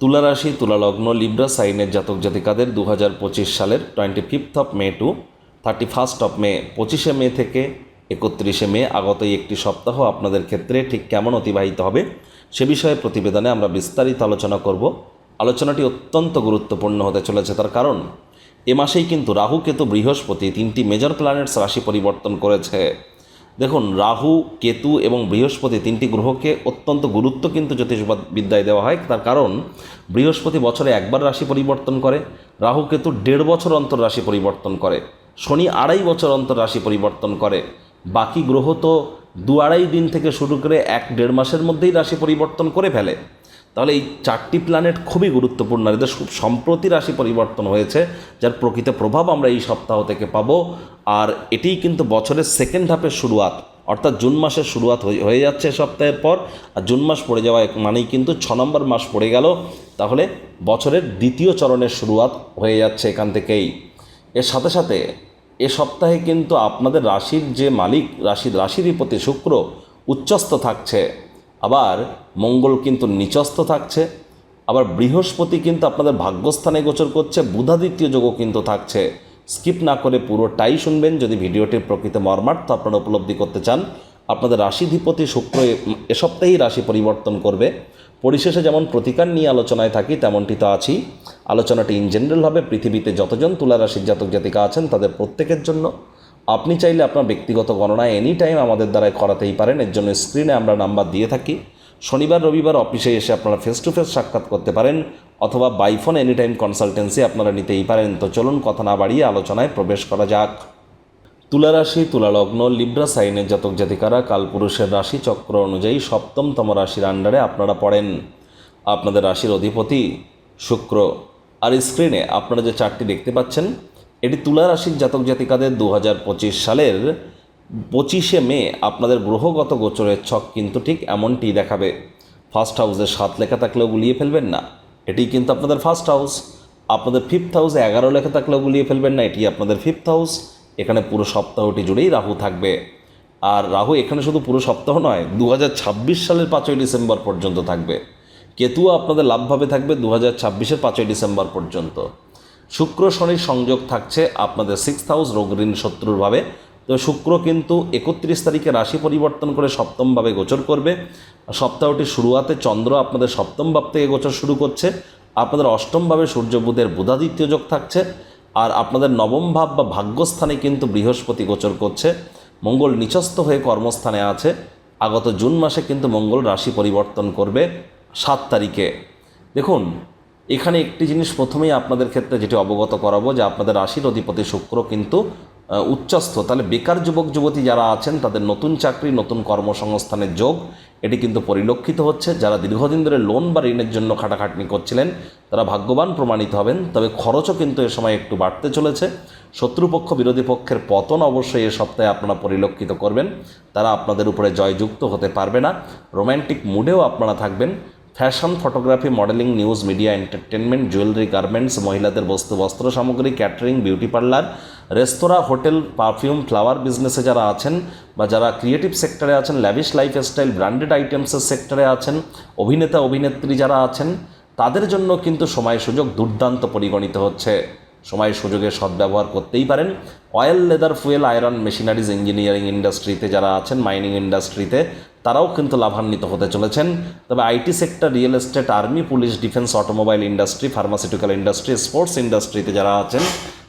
তুলা রাশি তুলা লগ্ন লিব্রা, সাইনের জাতক জাতিকাদের দু হাজার পঁচিশ সালের twenty fifth of May to thirty first of May পঁচিশে মে থেকে একত্রিশে মে আগত একটি সপ্তাহ আপনাদের ক্ষেত্রে ঠিক কেমন অতিবাহিত হবে সে বিষয়ে প্রতিবেদনে আমরা বিস্তারিত আলোচনা করব। আলোচনাটি অত্যন্ত গুরুত্বপূর্ণ হতে চলেছে তার কারণ, এ মাসেই কিন্তু রাহু, কেতু, বৃহস্পতি তিনটি মেজর প্ল্যানেটস রাশি পরিবর্তন করেছে। দেখুন, রাহু, কেতু এবং বৃহস্পতি তিনটি গ্রহকে অত্যন্ত গুরুত্ব কিন্তু জ্যোতিষবিদ্যায় দেওয়া হয়। তার কারণ, বৃহস্পতি বছরে একবার রাশি পরিবর্তন করে, রাহু, কেতু দেড় বছর অন্তর রাশি পরিবর্তন করে, শনি আড়াই বছর অন্তর রাশি পরিবর্তন করে। বাকি গ্রহ তো দু আড়াই দিন থেকে শুরু করে এক দেড় মাসের মধ্যেই রাশি পরিবর্তন করে ফেলে। তাহলে এই চারটি প্ল্যানেট খুবই গুরুত্বপূর্ণ। এদের খুব সম্প্রতি রাশি পরিবর্তন হয়েছে, যার প্রকৃত প্রভাব আমরা এই সপ্তাহ থেকে পাবো। আর এটিই কিন্তু বছরের সেকেন্ড হাফের শুরুয়াত, অর্থাৎ জুন মাসের শুরুয়াত হয়ে যাচ্ছে সপ্তাহের পর। আর জুন মাস পড়ে যাওয়া মানেই কিন্তু ছ নম্বর মাস পড়ে গেল। তাহলে বছরের দ্বিতীয় চরণের শুরুয়াত হয়ে যাচ্ছে এখান থেকেই। এর সাথে সাথে এ সপ্তাহে কিন্তু আপনাদের রাশির যে মালিক, রাশির রাশির প্রতি শুক্র উচ্চস্থ থাকছে। আবার মঙ্গল কিন্তু নিচস্থ থাকছে, আবার বৃহস্পতি কিন্তু আপনাদের ভাগ্যস্থানে গোচর করছে, বুধাদিত্য যোগও কিন্তু থাকছে। স্কিপ না করে পুরোটাই শুনবেন, যদি ভিডিওটির প্রকৃত মর্মার্থ আপনারা উপলব্ধি করতে চান। আপনাদের রাশিধিপতি শুক্র এ- সপ্তাহেই রাশি পরিবর্তন করবে। পরিশেষে যেমন প্রতিকার নিয়ে আলোচনায় থাকি, তেমনটি তো আছি। আলোচনাটি ইন জেনারেল হবে পৃথিবীতে যতজন তুলা রাশির জাতক জাতিকা আছেন, তাদের প্রত্যেকের জন্য। আপনি চাইলে আপনার ব্যক্তিগত গণনা এনি টাইম আমাদের দ্বারাই করাতেই পারেন। এর জন্য স্ক্রিনে আমরা নাম্বার দিয়ে থাকি। শনিবার, রবিবার অফিসে এসে আপনারা ফেস টু ফেস সাক্ষাৎ করতে পারেন অথবা বাইফোন এনি টাইম কনসালটেন্সি আপনারা নিতেই পারেন। তো চলুন কথা না বাড়িয়ে আলোচনায় প্রবেশ করা যাক। তুলা রাশি, তুলা লগ্ন লিব্রা সাইনের জাতক জাতিকারা কালপুরুষের রাশি চক্র অনুযায়ী সপ্তমতম রাশির আন্ডারে আপনারা পড়েন। আপনাদের রাশির অধিপতি শুক্র। আর স্ক্রিনে আপনারা যে চারটি দেখতে পাচ্ছেন এটি তুলা রাশির জাতক জাতিকাদের দু হাজার পঁচিশ সালের পঁচিশে মে আপনাদের গ্রহগত গোচরের ছক কিন্তু ঠিক এমনটি দেখাবে। ফার্স্ট হাউসে সাত লেখা থাকলেও গুলিয়ে ফেলবেন না। এটি কিন্তু আপনাদের ফার্স্ট হাউস আপনাদের ফিফথ হাউসে এগারো লেখা থাকলেও গুলিয়ে ফেলবেন না। এটি আপনাদের ফিফথ হাউস এখানে পুরো সপ্তাহটি জুড়েই রাহু থাকবে। আর রাহু এখানে শুধু পুরো সপ্তাহ নয় দু সালের পাঁচই ডিসেম্বর পর্যন্ত থাকবে। কেতুও আপনাদের লাভভাবে থাকবে দু হাজার ছাব্বিশের পাঁচই ডিসেম্বর পর্যন্ত। শুক্র শনির সংযোগ থাকছে আপনাদের সিক্স হাউস রোগ ঋণ শত্রুরভাবে তো শুক্র কিন্তু একত্রিশ তারিখে রাশি পরিবর্তন করে সপ্তমভাবে গোচর করবে। সপ্তাহটির শুরুয়াতে চন্দ্র আপনাদের সপ্তম ভাব থেকে গোচর শুরু করছে। আপনাদের অষ্টমভাবে সূর্য বুধের বুধাদিত্য যোগ থাকছে। আর আপনাদের নবম ভাব বা ভাগ্যস্থানে কিন্তু বৃহস্পতি গোচর করছে। মঙ্গল নিচস্থ হয়ে কর্মস্থানে আছে। আগত জুন মাসে কিন্তু মঙ্গল রাশি পরিবর্তন করবে সাত তারিখে। দেখুন এখানে একটি জিনিস প্রথমেই আপনাদের ক্ষেত্রে যেটি অবগত করাবো, যে আপনাদের রাশির অধিপতি শুক্র কিন্তু উচ্চস্থ। তাহলে বেকার যুবক, যুবতী যারা আছেন, তাদের নতুন চাকরি, নতুন কর্মসংস্থানের যোগ, এটি কিন্তু পরিলক্ষিত হচ্ছে। যারা দীর্ঘদিন ধরে লোন বা ঋণের জন্য খাটাখাটনি করছিলেন, তারা ভাগ্যবান প্রমাণিত হবেন, তবে খরচও কিন্তু এ সময় একটু বাড়তে চলেছে। শত্রুপক্ষ, বিরোধী পক্ষের পতন অবশ্যই এ সপ্তাহে আপনারা পরিলক্ষিত করবেন। তারা আপনাদের উপরে জয়যুক্ত হতে পারবে না। রোম্যান্টিক মুডেও আপনারা থাকবেন। Fashion, photography, modelling, news, media entertainment jewellery, garments, মহিলাদের বস্তু, বস্ত্র সামগ্রী, catering, beauty parlour, restaurant, hotel, perfume, flower বিজনেসে যারা আছেন বা যারা ক্রিয়েটিভ সেক্টরে আছেন ল্যাভিশ লাইফস্টাইল ব্র্যান্ডেড আইটেমসের সেক্টরে আছেন, অভিনেতা, অভিনেত্রী যারা আছেন, তাদের জন্য কিন্তু সময় সুযোগ দুর্দান্ত পরিগণিত হচ্ছে। সময় সুযোগের সদ্ব্যবহার করতেই পারেন। Oil, leather, fuel, iron, machineries, engineering ইন্ডাস্ট্রিতে যারা আছেন, মাইনিং ইন্ডাস্ট্রিতে, তারাও কিন্তু লাভান্বিত হতে চলেছেন। তবে IT sector, real estate, army, police, defence, automobile industry, pharmaceutical industry, sports ইন্ডাস্ট্রিতে যারা আছেন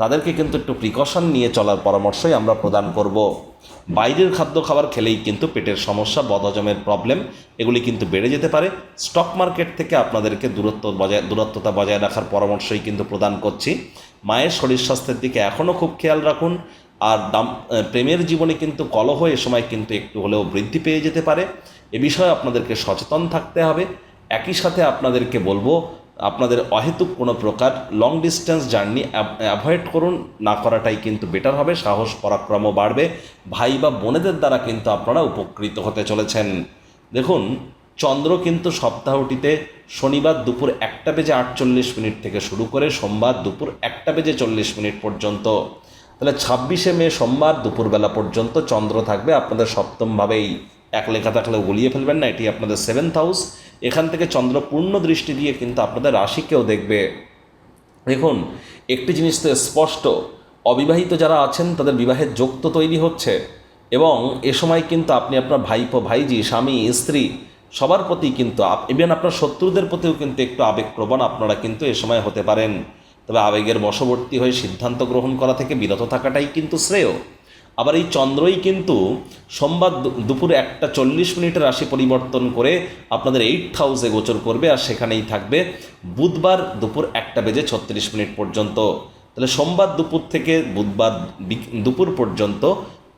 তাদেরকে কিন্তু একটু প্রিকশন নিয়ে চলার পরামর্শই আমরা প্রদান করব। বাইরের খাদ্য খাবার খেলেই কিন্তু পেটের সমস্যা, বদহজমের প্রবলেম এগুলি কিন্তু বেড়ে যেতে পারে। স্টক মার্কেট থেকে আপনাদেরকে দূরত্ব বজায়, দূরত্বতা বজায় রাখার পরামর্শই কিন্তু প্রদান করছি। মায়ের শরীর স্বাস্থ্যের দিকে এখনও খুব খেয়াল রাখুন। আর দাম প্রেমের জীবনে কিন্তু কলহ এ সময় কিন্তু একটু হলেও বৃদ্ধি পেয়ে যেতে পারে। এ বিষয়ে আপনাদেরকে সচেতন থাকতে হবে। একই সাথে আপনাদেরকে বলব আপনাদের অহেতুক কোনো প্রকার লং ডিস্টেন্স জার্নি অ্যাভয়েড করুন, না করাটাই কিন্তু বেটার হবে, সাহস, পরাক্রমও বাড়বে। ভাই বা বোনেদের দ্বারা কিন্তু আপনারা উপকৃত হতে চলেছেন। দেখুন, চন্দ্র কিন্তু সপ্তাহটিতে শনিবার দুপুর একটা বেজে আটচল্লিশ মিনিট থেকে শুরু করে সোমবার দুপুর একটা বেজে চল্লিশ মিনিট পর্যন্ত। তাহলে ছাব্বিশে মে সোমবার দুপুরবেলা পর্যন্ত চন্দ্র থাকবে আপনাদের সপ্তমভাবেই। এক লেখা থাকলেও গুলিয়ে ফেলবেন না, এটি আপনাদের সেভেন্থ হাউস এখান থেকে চন্দ্র পূর্ণ দৃষ্টি দিয়ে কিন্তু আপনাদের রাশিকেও দেখবে। দেখুন, একটি জিনিস তো স্পষ্ট, অবিবাহিত যারা আছেন, তাদের বিবাহের যোগ তো তৈরি হচ্ছে। এবং এ সময় কিন্তু আপনি আপনার ভাইপো, ভাইজি, স্বামী, স্ত্রী, সবার প্রতি কিন্তু ইভেন আপনার শত্রুদের প্রতিও কিন্তু একটু আবেগপ্রবণ আপনারা কিন্তু এ সময় হতে পারেন। তবে আবেগের বশবর্তী হয়ে সিদ্ধান্ত গ্রহণ করা থেকে বিরত থাকাটাই কিন্তু শ্রেয়। আবার এই চন্দ্রই কিন্তু সোমবার দুপুর একটা চল্লিশ মিনিটের রাশি পরিবর্তন করে আপনাদের এইট হাউসে গোচর করবে আর সেখানেই থাকবে বুধবার দুপুর একটা বেজে ছত্রিশ মিনিট পর্যন্ত। তাহলে সোমবার দুপুর থেকে বুধবার দুপুর পর্যন্ত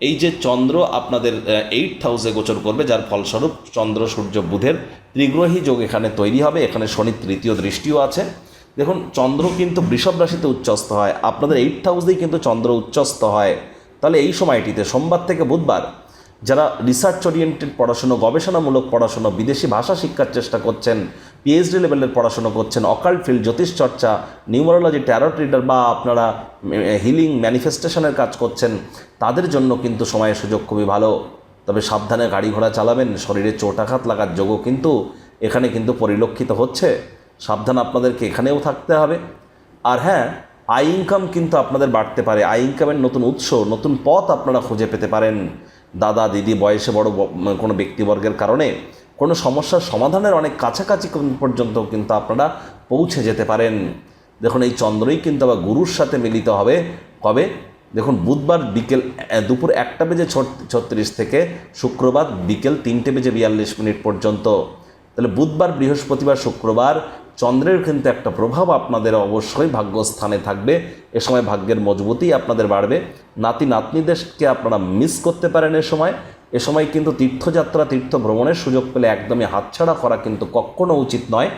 এই যে চন্দ্র আপনাদের এইট হাউসে গোচর করবে, যার ফলস্বরূপ চন্দ্র, সূর্য, বুধের ত্রিগ্রহী যোগ এখানে তৈরি হবে, এখানে শনি তৃতীয় দৃষ্টিও আছে। দেখুন, চন্দ্র কিন্তু বৃষভ রাশিতে উচ্চস্ত হয়, আপনাদের এইট হাউসেই কিন্তু চন্দ্র উচ্চস্ত হয়। তাহলে এই সময়টিতে সোমবার থেকে বুধবার যারা রিসার্চ ওরিয়েন্টেড পড়াশুনো, গবেষণামূলক পড়াশুনো, বিদেশি ভাষা শিক্ষার চেষ্টা করছেন পিএইচডি লেভেলের পড়াশুনো করছেন অকাল্ট ফিল্ড জ্যোতিষ চর্চা নিউমারোলজি ট্যারট রিডার বা আপনারা হিলিং ম্যানিফেস্টেশনের কাজ করছেন, তাদের জন্য কিন্তু সময়ের সুযোগ খুবই ভালো। তবে সাবধানে গাড়ি ঘোড়া চালাবেন, শরীরে চোটাঘাত লাগার যোগও কিন্তু এখানে কিন্তু পরিলক্ষিত হচ্ছে। সাবধান আপনাদেরকে এখানেও থাকতে হবে। আর হ্যাঁ আই ইনকাম কিন্তু আপনাদের বাড়তে পারে। আই ইনকামের নতুন উৎস, নতুন পথ আপনারা খুঁজে পেতে পারেন। দাদা, দিদি, বয়সে বড় কোনো ব্যক্তিবর্গের কারণে কোনো সমস্যার সমাধানের অনেক কাছাকাছি পর্যন্ত কিন্তু আপনারা পৌঁছে যেতে পারেন। দেখুন, এই চন্দ্রই কিন্তু আবার গুরুর সাথে মিলিত হবে। কবে? দেখুন, বুধবার বিকেল দুপুর একটা বেজে ছত্রিশ থেকে শুক্রবার বিকেল তিনটে বেজে বিয়াল্লিশ মিনিট পর্যন্ত। তাহলে বুধবার, বৃহস্পতিবার, শুক্রবার চন্দ্রের কিন্তু একটা প্রভাব আপনাদের অবশ্যই ভাগ্যস্থানে থাকবে। এ সময় ভাগ্যের মজবুতি আপনাদের বাড়বে। নাতি নাতনিদেরকে আপনারা মিস করতে পারেন এ সময়। এ সময় কিন্তু তীর্থযাত্রা তীর্থ ভ্রমণের সুযোগ পেলে একদমই হাতছাড়া করা কিন্তু কখনো উচিত নয়।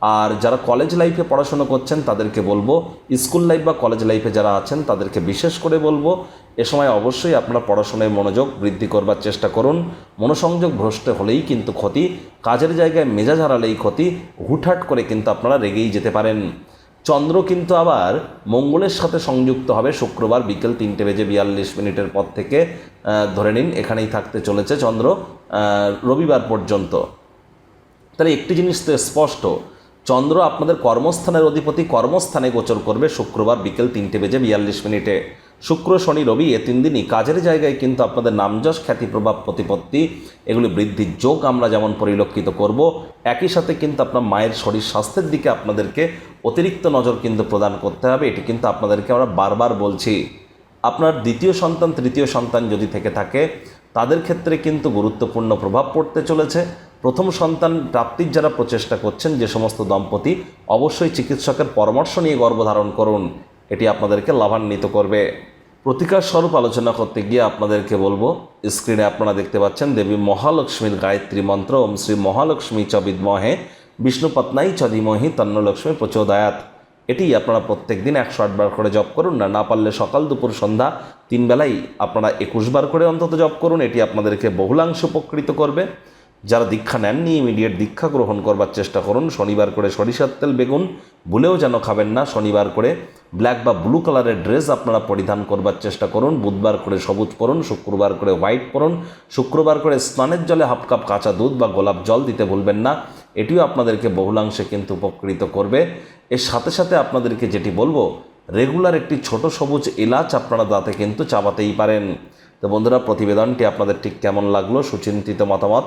আর যারা কলেজ লাইফে পড়াশোনা করছেন, তাদেরকে বলব স্কুল লাইফ বা কলেজ লাইফে যারা আছেন, তাদেরকে বিশেষ করে বলব এ সময় অবশ্যই আপনার পড়াশোনায় মনোযোগ বৃদ্ধি করবার চেষ্টা করুন। মনোসংযোগ ভ্রষ্ট হলেই কিন্তু ক্ষতি, কাজের জায়গায় মেজাজ হারালেই ক্ষতি, হুটহাট করে কিন্তু আপনারা রেগেই যেতে পারেন। চন্দ্র কিন্তু আবার মঙ্গলের সাথে সংযুক্ত হবে শুক্রবার বিকেল তিনটে বেজে বিয়াল্লিশ মিনিটের পর থেকে ধরে নিন এখানেই থাকতে চলেছে চন্দ্র রবিবার পর্যন্ত। তাহলে একটি জিনিস তো স্পষ্ট, চন্দ্র আপনাদের কর্মস্থানের অধিপতি কর্মস্থানে গোচর করবে শুক্রবার বিকেল তিনটে বেজে বিয়াল্লিশ মিনিটে। শুক্র, শনি, রবি এ তিন দিনই কাজের জায়গায় কিন্তু আপনাদের নামযশ খ্যাতি প্রভাব প্রতিপত্তি এগুলি বৃদ্ধির যোগ আমরা যেমন পরিলক্ষিত করব, একই সাথে কিন্তু আপনার মায়ের শরীর স্বাস্থ্যের দিকে আপনাদেরকে অতিরিক্ত নজর কিন্তু প্রদান করতে হবে, এটি কিন্তু আপনাদেরকে আমরা বারবার বলছি। আপনার দ্বিতীয় সন্তান, তৃতীয় সন্তান যদি থেকে থাকে, তাদের ক্ষেত্রে কিন্তু গুরুত্বপূর্ণ প্রভাব পড়তে চলেছে। প্রথম সন্তান প্রাপ্তির যারা প্রচেষ্টা করছেন, যে সমস্ত দম্পতি, অবশ্যই চিকিৎসকের পরামর্শ নিয়ে গর্ভধারণ করুন। এটি আপনাদেরকে লাভান্বিত করবে। প্রতিকার স্বরূপ আলোচনা করতে গিয়ে আপনাদেরকে বলব, স্ক্রিনে আপনারা দেখতে পাচ্ছেন দেবী মহালক্ষ্মীর গায়ত্রী মন্ত্র, ওম শ্রী মহালক্ষ্মী চ বিদ্মহে বিষ্ণুপত্নাই চ ধীমহি তন্নলক্ষ্মী প্রচোদয়াত। এটি আপনারা প্রত্যেক দিন একশো আটবার করে জপ করুন না না পারলে সকাল দুপুর সন্ধ্যা তিন বেলাই আপনারা একুশ বার করে অন্তত জপ করুন। এটি আপনাদেরকে বহুলাংশ উপকৃত করবে। যারা দীক্ষা নেননি ইমিডিয়েট দীক্ষা গ্রহণ করবার চেষ্টা করুন। শনিবার করে সরিষার তেল বেগুন, ভুলেও যেন খাবেন না। শনিবার করে ব্ল্যাক বা ব্লু কালারের ড্রেস আপনারা পরিধান করবার চেষ্টা করুন। বুধবার করে সবুজ পরুন, শুক্রবার করে হোয়াইট পরুন। শুক্রবার করে স্নানের জলে হাফ কাপ কাঁচা দুধ বা গোলাপ জল দিতে ভুলবেন না। এটিও আপনাদেরকে বহুলাংশে কিন্তু উপকৃত করবে। এর সাথে সাথে আপনাদেরকে যেটি বলব রেগুলার একটি ছোট সবুজ এলাচ আপনারা দাঁতে কিন্তু চাবাতেই পারেন। তো বন্ধুরা, প্রতিবেদনটি আপনাদের ঠিক কেমন লাগল, সুচিন্তিত মতামত